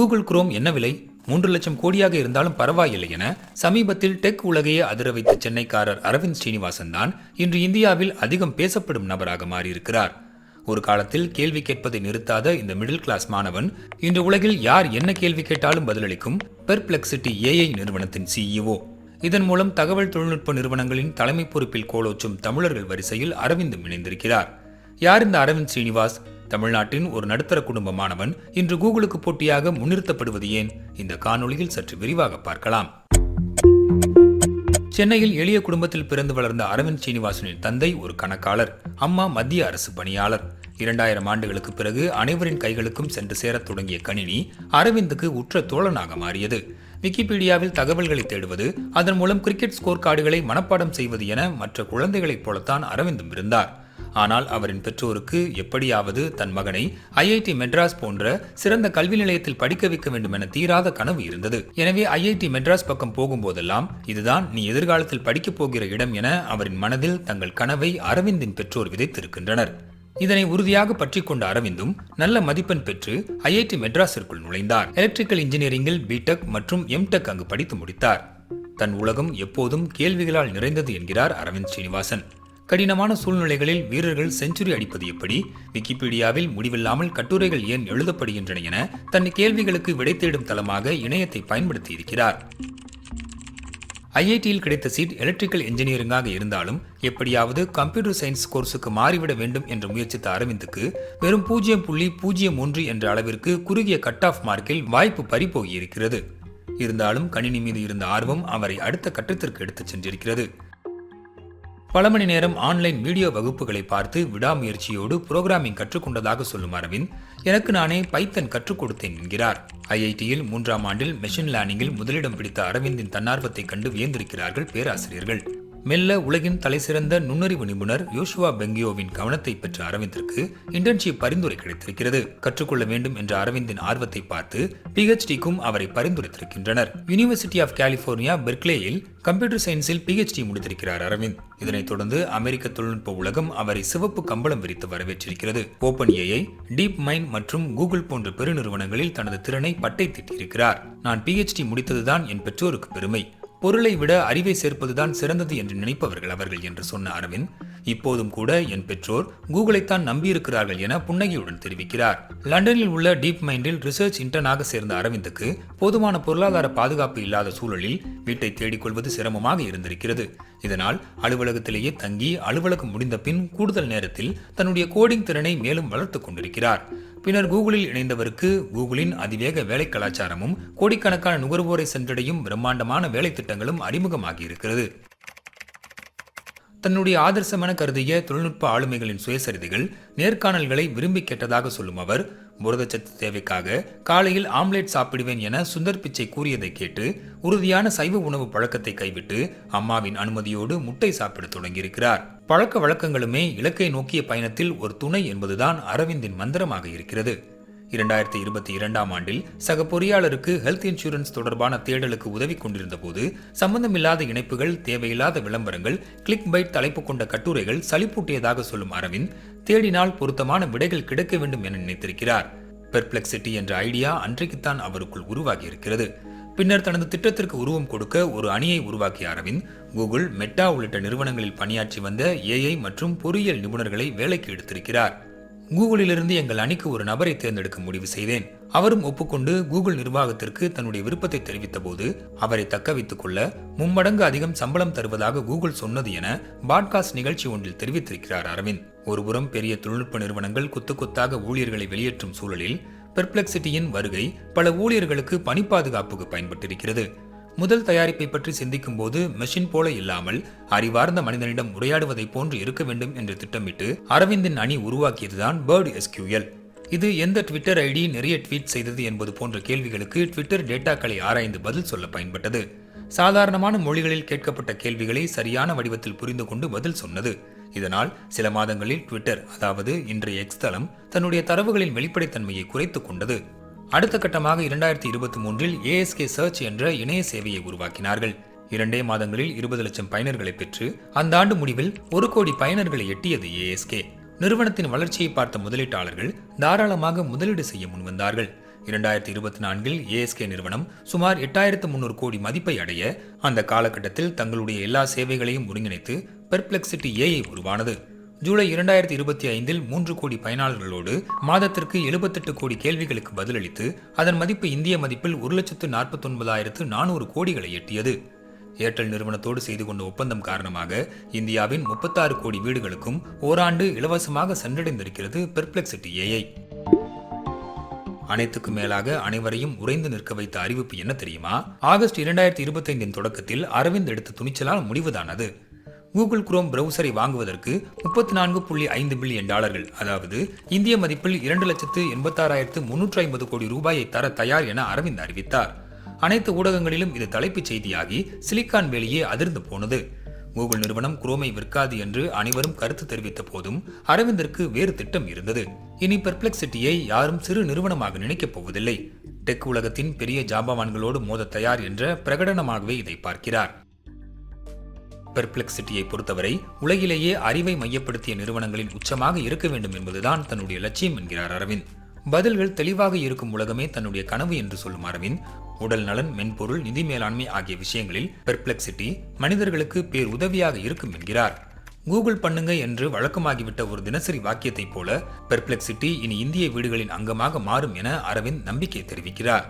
Google chrome என்ன விலை? மூன்று லட்சம் கோடியாக இருந்தாலும் பரவாயில்லை என சமீபத்தில் டெக் உலகையே அதிர வைத்த சென்னைக்காரர் அரவிந்த் ஸ்ரீனிவாசன் தான் இன்று இந்தியாவில் அதிகம் பேசப்படும் நபராக மாறியிருக்கிறார். ஒரு காலத்தில் கேள்வி கேட்பதை நிறுத்தாத இந்த மிடில் கிளாஸ் மாணவன் இன்று உலகில் யார் என்ன கேள்வி கேட்டாலும் பதிலளிக்கும் பெர்ப்ளெக்சிட்டி ஏஐ நிறுவனத்தின் சிஇஓ இதன் மூலம் தகவல் தொழில்நுட்ப நிறுவனங்களின் தலைமை பொறுப்பில் கோலோச்சும் தமிழர்கள் வரிசையில் அரவிந்தும் இணைந்திருக்கிறார். யார் இந்த அரவிந்த் ஸ்ரீனிவாஸ்? தமிழ்நாட்டின் ஒரு நடுத்தர குடும்ப மாணவன் இன்று கூகுளுக்கு போட்டியாக முன்னிறுத்தப்படுவது ஏன்? இந்த காணொளியில் சற்று விரிவாக பார்க்கலாம். சென்னையில் எளிய குடும்பத்தில் பிறந்து வளர்ந்த அரவிந்த் சீனிவாசனின் தந்தை ஒரு கணக்காளர் அம்மா மத்திய அரசு பணியாளர். இரண்டாயிரம் ஆண்டுகளுக்கு பிறகு அனைவரின் கைகளுக்கும் சென்று சேரத் தொடங்கிய கணினி அரவிந்துக்கு உற்ற தோழனாக மாறியது. விக்கிபீடியாவில் தகவல்களை தேடுவது அதன் மூலம் கிரிக்கெட் ஸ்கோர் கார்டுகளை மனப்பாடம் செய்வது என மற்ற குழந்தைகளைப் போலத்தான் அரவிந்தும் இருந்தார். ஆனால் அவரின் பெற்றோருக்கு எப்படியாவது தன் மகனை ஐஐடி மெட்ராஸ் போன்ற சிறந்த கல்வி நிலையத்தில் படிக்க வைக்க வேண்டும் என தீராத கனவு இருந்தது. எனவே ஐஐடி மெட்ராஸ் பக்கம் போகும்போதெல்லாம் இதுதான் நீ எதிர்காலத்தில் படிக்கப் போகிற இடம் என அவரின் மனதில் தங்கள் கனவை அரவிந்தின் பெற்றோர் விதைத்திருக்கின்றனர். இதனை உறுதியாக பற்றி கொண்ட அரவிந்தும் நல்ல மதிப்பெண் பெற்று ஐஐடி மெட்ராஸிற்குள் நுழைந்தார். எலக்ட்ரிக்கல் இன்ஜினியரிங்கில் பிடெக் மற்றும் எம்டெக் அங்கு படித்து முடித்தார். தன் உலகம் எப்போதும் கேள்விகளால் நிறைந்தது என்கிறார் அரவிந்த் ஸ்ரீனிவாசன் கடினமான சூழ்நிலைகளில் வீரர்கள் செஞ்சுரி அடிப்பது எப்படி? விக்கிபீடியாவில் முடிவில்லாமல் கட்டுரைகள் ஏன் எழுதப்படுகின்றன என தன் கேள்விகளுக்கு விடை தேடும் தளமாக இணையத்தை பயன்படுத்தி இருக்கிறார். ஐஐடியில் கிடைத்த சீட் எலக்ட்ரிக்கல் இன்ஜினியரிங்காக இருந்தாலும் எப்படியாவது கம்ப்யூட்டர் சயின்ஸ் கோர்ஸுக்கு மாறிவிட வேண்டும் என்று முயற்சித்த அரவிந்துக்கு வெறும் பூஜ்ஜியம் புள்ளி பூஜ்ஜியம் ஒன்று என்ற அளவிற்கு குறுகிய கட் ஆஃப் மார்க்கில் வாய்ப்பு பறிபோகியிருக்கிறது இருந்தாலும் கணினி மீது இருந்த ஆர்வம் அவரை அடுத்த கட்டத்திற்கு எடுத்துச் சென்றிருக்கிறது. பல மணி நேரம் ஆன்லைன் வீடியோ வகுப்புகளை பார்த்து விடாமுயற்சியோடு புரோகிராமிங் கற்றுக்கொண்டதாக சொல்லும் அரவிந்த் எனக்கு நானே பைத்தன் கற்றுக் கொடுத்தேன் என்கிறார். ஐஐடியில் மூன்றாம் ஆண்டில் மெஷின் லேர்னிங்கில் முதலிடம் பிடித்த அரவிந்தின் தன்னார்வத்தை கண்டு வியந்திருக்கிறார்கள் பேராசிரியர்கள். மெல்ல உலகின் தலைசிறந்த நுண்ணறிவு நிபுணர் யோசுவா பெங்கியோவின் கவனத்தை பெற்ற அரவிந்திற்கு இன்டர்ன்ஷிப் பரிந்துரை கிடைத்திருக்கிறது. கற்றுக்கொள்ள வேண்டும் என்ற அரவிந்தின் ஆர்வத்தை பார்த்து பிஹெச்டிக்கும் அவரை பரிந்துரைத்திருக்கின்றனர். யூனிவர்சிட்டி ஆஃப் கலிபோர்னியா பெர்க்லேயில் கம்ப்யூட்டர் சயின்ஸில் பிஹெச்டி முடித்திருக்கிறார் அரவிந்த். இதனைத் தொடர்ந்து அமெரிக்க தொழில்நுட்ப உலகம் அவரை சிவப்பு கம்பளம் விரித்து வரவேற்றிருக்கிறது. ஓபன் ஏஐ டீப் மைண்ட் மற்றும் கூகுள் போன்ற பெருநிறுவனங்களில் தனது திறனை பட்டை திட்டியிருக்கிறார். நான் பிஹெச்டி முடித்ததுதான் என் பெற்றோருக்கு பெருமை. பொருளை விட அறிவை சேர்ப்பதுதான் சிறந்தது என்று நினைப்பவர்கள் அவர்கள் என்று சொன்ன அரவிந்த் இப்போதும் கூட என் பெற்றோர் கூகுளைத்தான் நம்பியிருக்கிறார்கள் என புன்னகையுடன் தெரிவிக்கிறார். லண்டனில் உள்ள டீப் மைண்டில் ரிசர்ச் இன்டர்னாக சேர்ந்த அரவிந்துக்கு போதுமான பொருளாதார பாதுகாப்பு இல்லாத சூழலில் வீட்டை தேடிக்கொள்வது சிரமமாக இருந்திருக்கிறது. இதனால் அலுவலகத்திலேயே தங்கி அலுவலகம் முடிந்த பின் கூடுதல் நேரத்தில் தன்னுடைய கோடிங் திறனை மேலும் வளர்த்துக் கொண்டிருக்கிறார். பின்னர் கூகுளில் இணைந்தவருக்கு கூகுளின் அதிவேக வேலை கலாச்சாரமும் கோடிக்கணக்கான நுகர்வோரை சென்றடையும் பிரம்மாண்டமான வேலை திட்டங்களும் அறிமுகமாகியிருக்கிறது. தன்னுடைய ஆதர்சமென கருதிய தொழில்நுட்ப ஆளுமைகளின் சுயசரிதைகள் நேர்காணல்களை விரும்பி கேட்டதாக சொல்லும் அவர் புரதச்சத்து தேவைக்காக காலையில் ஆம்லேட் சாப்பிடுவேன் என சுந்தர் பிச்சை கூறியதை கேட்டு உறுதியான சைவ உணவு பழக்கத்தை கைவிட்டு அம்மாவின் அனுமதியோடு முட்டை சாப்பிட தொடங்கியிருக்கிறார். பழக்க வழக்கங்களுமே இலக்கை நோக்கிய பயணத்தில் ஒரு துணை என்பதுதான் அரவிந்தின் மந்திரமாக இருக்கிறது. இரண்டாயிரத்தி இருபத்தி இரண்டாம் ஆண்டில் சக பொறியாளருக்கு ஹெல்த் இன்சூரன்ஸ் தொடர்பான தேடலுக்கு உதவி கொண்டிருந்த போது சம்பந்தமில்லாத இணைப்புகள் தேவையில்லாத விளம்பரங்கள் கிளிக் பைட் தலைப்பு கொண்ட கட்டுரைகள் சளிப்பூட்டியதாக சொல்லும் அரவிந்த் தேடினால் பொருத்தமான விடைகள் கிடைக்க வேண்டும் என நினைத்திருக்கிறார். பெர்ப்ளெக்சிட்டி என்ற ஐடியா அன்றைக்குத்தான் அவருக்குள் உருவாகி இருக்கிறது பின்னர் தனது திட்டத்திற்கு உருவம் கொடுக்க ஒரு அணியை உருவாக்கிய அரவிந்த் கூகுள் மெட்டா உள்ளிட்ட நிறுவனங்களில் பணியாற்றி வந்த ஏஐ மற்றும் பொறியியல் நிபுணர்களை வேலைக்கு எடுத்திருக்கிறார். கூகுளிலிருந்து எங்கள் அணிக்கு ஒரு நபரை தேர்ந்தெடுக்க முடிவு செய்தேன். அவரும் ஒப்புக்கொண்டு கூகுள் நிர்வாகத்திற்கு தன்னுடைய விருப்பத்தை தெரிவித்த போது அவரை தக்க வைத்துக் கொள்ள மும்மடங்கு அதிகம் சம்பளம் தருவதாக கூகுள் சொன்னது என பாட்காஸ்ட் நிகழ்ச்சி ஒன்றில் தெரிவித்திருக்கிறார் அரவிந்த். ஒருபுறம் பெரிய தொழில்நுட்ப நிறுவனங்கள் குத்து குத்தாக ஊழியர்களை வெளியேற்றும் சூழலில் பெர்ப்ளெக்சிட்டியின் வருகை பல ஊழியர்களுக்கு பணி பாதுகாப்புக்கு பயன்பட்டிருக்கிறது. முதல் தயாரிப்பை பற்றி சிந்திக்கும் போது மெஷின் போல இல்லாமல் அறிவார்ந்த மனிதனிடம் உரையாடுவதை போன்று இருக்க வேண்டும் என்று திட்டமிட்டு அரவிந்தின் அணி உருவாக்கியதுதான் பேர்டு எஸ்கியூஎல் இது எந்த ட்விட்டர் ஐடி நிறைய ட்வீட் செய்தது என்பது போன்ற கேள்விகளுக்கு ட்விட்டர் டேட்டாக்களை ஆராய்ந்து பதில் சொல்ல பயன்பட்டது. சாதாரணமான மொழிகளில் கேட்கப்பட்ட கேள்விகளை சரியான வடிவத்தில் புரிந்து கொண்டு பதில் சொன்னது. இதனால் சில மாதங்களில் ட்விட்டர் அதாவது இன்றைய எக்ஸ் தளம் தன்னுடைய தரவுகளின் வெளிப்படைத்தன்மையை குறைத்துக் கொண்டது. அடுத்த கட்டமாக இரண்டாயிரத்தி இருபத்தி மூன்றில் ஏஎஸ்கே சர்ச் என்ற இணைய சேவையை உருவாக்கினார்கள். இரண்டே மாதங்களில் இருபது லட்சம் பயனர்களை பெற்று அந்த ஆண்டு முடிவில் ஒரு கோடி பயனர்களை எட்டியது ஏஎஸ்கே. நிறுவனத்தின் வளர்ச்சியை பார்த்த முதலீட்டாளர்கள் தாராளமாக முதலீடு செய்ய முன்வந்தார்கள். இரண்டாயிரத்தி இருபத்தி நான்கில் ஏஎஸ்கே நிறுவனம் சுமார் எட்டாயிரத்து முன்னூறு கோடி மதிப்பை அடைய அந்த காலகட்டத்தில் தங்களுடைய எல்லா சேவைகளையும் ஒருங்கிணைத்து பெர்ப்ளெக்சிட்டி ஏஐ உருவானது. ஜூலை இரண்டாயிரத்தி இருபத்தி ஐந்தில் மூன்று கோடி பயனாளர்களோடு மாதத்திற்கு எழுபத்தெட்டு கோடி கேள்விகளுக்கு பதிலளித்து அதன் மதிப்பு இந்திய மதிப்பில் ஒரு லட்சத்து நாற்பத்தொன்பதாயிரத்து நானூறு கோடிகளை எட்டியது. ஏர்டெல் நிறுவனத்தோடு செய்து கொண்ட ஒப்பந்தம் காரணமாக இந்தியாவின் முப்பத்தாறு கோடி வீடுகளுக்கும் ஓராண்டு இலவசமாக சென்றடைந்திருக்கிறது பெர்ப்ளெக்சிட்டி ஏஐ அனைத்துக்கும் மேலாக அனைவரையும் உறைந்து நிற்க வைத்த அறிவிப்பு என்ன தெரியுமா? ஆகஸ்ட் இரண்டாயிரத்தி இருபத்தைந்தின் தொடக்கத்தில் அரவிந்த் எடுத்த துணிச்சலால் முடிவுதானது? கூகுள் குரோம் பிரவுசரை வாங்குவதற்கு முப்பத்தி நான்கு புள்ளி ஐந்து பில்லியன் டாலர்கள் அதாவது இந்திய மதிப்பில் இரண்டு லட்சத்து எண்பத்தாறாயிரத்து முன்னூற்று ஐம்பது கோடி ரூபாயை தர தயார் என அரவிந்த் அறிவித்தார். அனைத்து ஊடகங்களிலும் இது தலைப்புச் செய்தியாகி சிலிக்கான் வேலியே அதிர்ந்து போனது. கூகுள் நிறுவனம் குரோமை விற்காது என்று அனைவரும் கருத்து தெரிவித்த போதும் அரவிந்திற்கு வேறு திட்டம் இருந்தது. இனி பெர்ப்ளெக்சிட்டியை யாரும் சிறு நிறுவனமாக நினைக்கப் போவதில்லை. டெக் உலகத்தின் பெரிய ஜாம்பவான்களோடு மோத தயார் என்ற பிரகடனமாகவே இதை பார்க்கிறார். பெர்ப்ளெக்சிட்டியை பொறுத்தவரை உலகிலேயே அறிவை மையப்படுத்திய நிறுவனங்களின் உச்சமாக இருக்க வேண்டும் என்பதுதான் தன்னுடைய லட்சியம் என்கிறார் அரவிந்த். பதில்கள் தெளிவாக இருக்கும் உலகமே தன்னுடைய கனவு என்று சொல்லும் அரவிந்த். உடல் நலன் மென்பொருள் நிதி மேலாண்மை ஆகிய விஷயங்களில் பெர்ப்ளெக்சிட்டி மனிதர்களுக்கு பேர் உதவியாக இருக்கும் என்கிறார். கூகுள் பண்ணுங்க என்று வழக்கமாகிவிட்ட ஒரு தினசரி வாக்கியத்தைப் போல பெர்ப்ளெக்சிட்டி இனி இந்திய வீடுகளின் அங்கமாக மாறும் என அரவிந்த் நம்பிக்கை தெரிவிக்கிறார்.